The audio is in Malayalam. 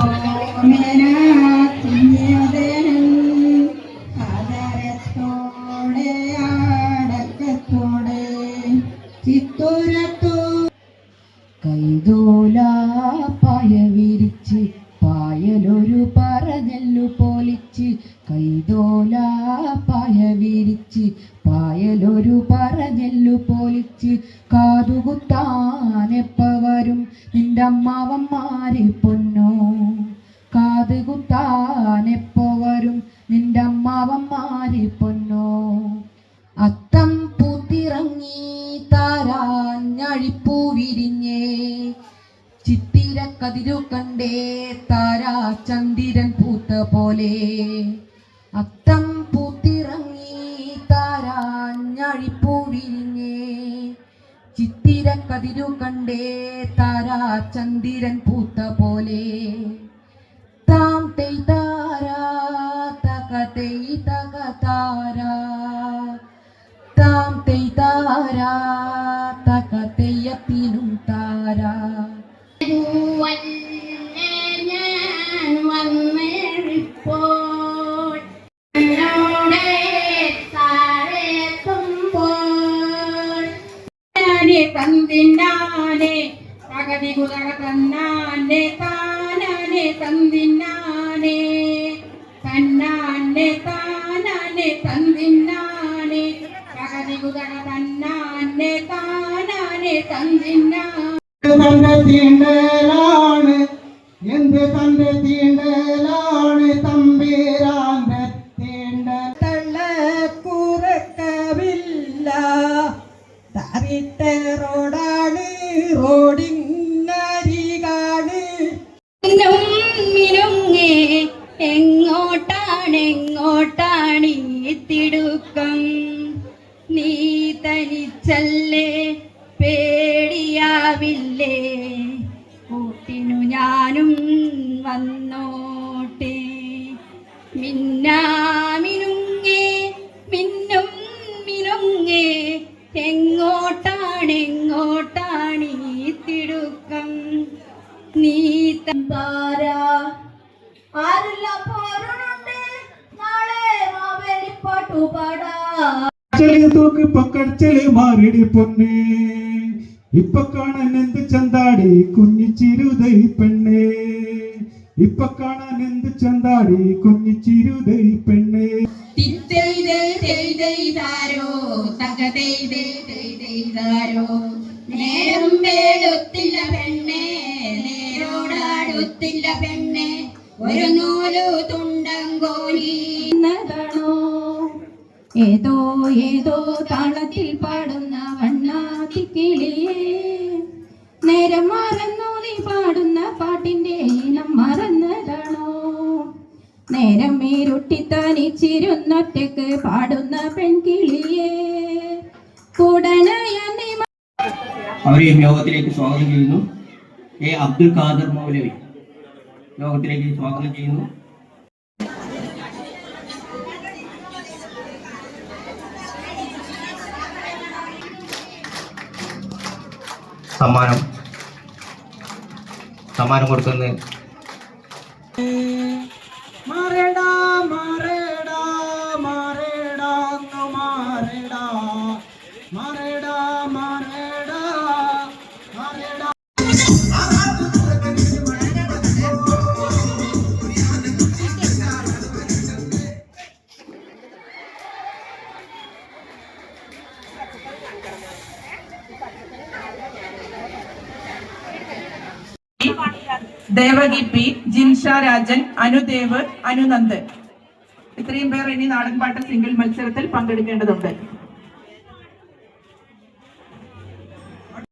ഓമന കുഞ്ഞതേനും ആദരത്തോടെ അടക്കത്തോടെ ചിത്തൂരത്തോ കൈതോല പായ വിരിച്ച് പായലൊരു പറഞ്ഞല്ലു പോലിച്ച്. കൈതോല പായ വിരിച്ച് പായലൊരു പോലിച്ച് കാതുകുത്താനെപ്പ വരും നിന്റെ അമ്മാവന്മാരെ പൊന്നോ? കാതുകുത്താനെപ്പോ വരും നിന്റെ അമ്മാവന്മാരെ പൊന്നോ? അത്തം പൂത്തിറങ്ങി താരാഞ്ഞഴിപ്പൂ വിരിഞ്ഞേ. ചിത്തിര കതിരു കണ്ടേ താരാ ചന്ദിരൻ പൂത്ത പോലെ. അത്തം പൂത്തിറങ്ങി ചിത്തിര കതിരു കണ്ടേ താരാ ചന്ദിരൻ പൂത്ത പോലെ. താം തെയ് താരാ തക തെയ് താം തെയ് താരാ താനെ തന്തിന്നാനെ തകതി കുതക തന്നാനെ താനാനെ തന്തിന്നാനെ. തന്നാനെ താനാനെ തന്തിന്നാനെ തകതി കുതക തന്നാനെ താനാനെ തീണ്ടലാണ് എന്ത് തന്റെ തീണ്ടലാണ് തമ്പീരാന്റെ മിന്നും മിനുങ്ങേ എങ്ങോട്ടാണ് എങ്ങോട്ടാണ് തിടുക്കം? നീ തനിച്ചല്ലേ പേടിയാവില്ലേ? കൂട്ടിനു ഞാനും വന്നോട്ടെ. മിന്നാമിനുങ്ങേ മിന്നും മിനുങ്ങേ എങ്ങോട്ടാണ് ഈ തിടുക്കം നീ താരാ ആരെല്ലാം പോരുന്നുണ്ട് നാളെ മാവേലി പാട്ടു പാടാ. ചെളി തൂക്ക് പക്കടച്ചെളി മാറിടി പൊന്നേ. ഇപ്പൊ കാണാൻ എന്ത് ചന്താടി കുഞ്ഞിച്ചിരുതൈ പെണ്ണേ. ഇപ്പൊ കാണാൻ എന്ത് ചന്താടി കുഞ്ഞിച്ചിരുതൈ പെണ്ണേ. നേരം വേടുത്തില്ല പെണ്ണെ. നേരോടാടുത്തില്ല പെണ്ണെ ഒരു നൂലു തുണ്ടങ്കോലി എന്നതാണോ? ഏതോ ഏതോ താളത്തിൽ പാടുന്ന വണ്ണാത്തി കിളിയേ നേരം മറന്നു നീ പാടുന്ന പാട്ടിന്റെ ഇനം മറന്നതാണോ? നേരം മീരുട്ടിത്താനിച്ചിരുന്നൊറ്റക്ക് പാടുന്ന പെൺകിളിയേ. കുടനയ നീ അവരെയും യോഗത്തിലേക്ക് സ്വാഗതം ചെയ്യുന്നു. എ അബ്ദുൽ ഖാദർ മൗലവി. യോഗത്തിലേക്ക് സ്വാഗതം ചെയ്യുന്നു. സമ്മാനം. സമ്മാനം കൊടുക്കുന്നത് മാറേടാ മാറേടാ മാറേടാ. മാറേടാ ദേവകി പി ജിൻഷ രാജൻ അനുദേവ് അനുനന്ദൻ ഇത്രയും പേർ ഇനി നാടൻപാട്ട് സിംഗിൾ മത്സരത്തിൽ പങ്കെടുക്കേണ്ടതുണ്ട്.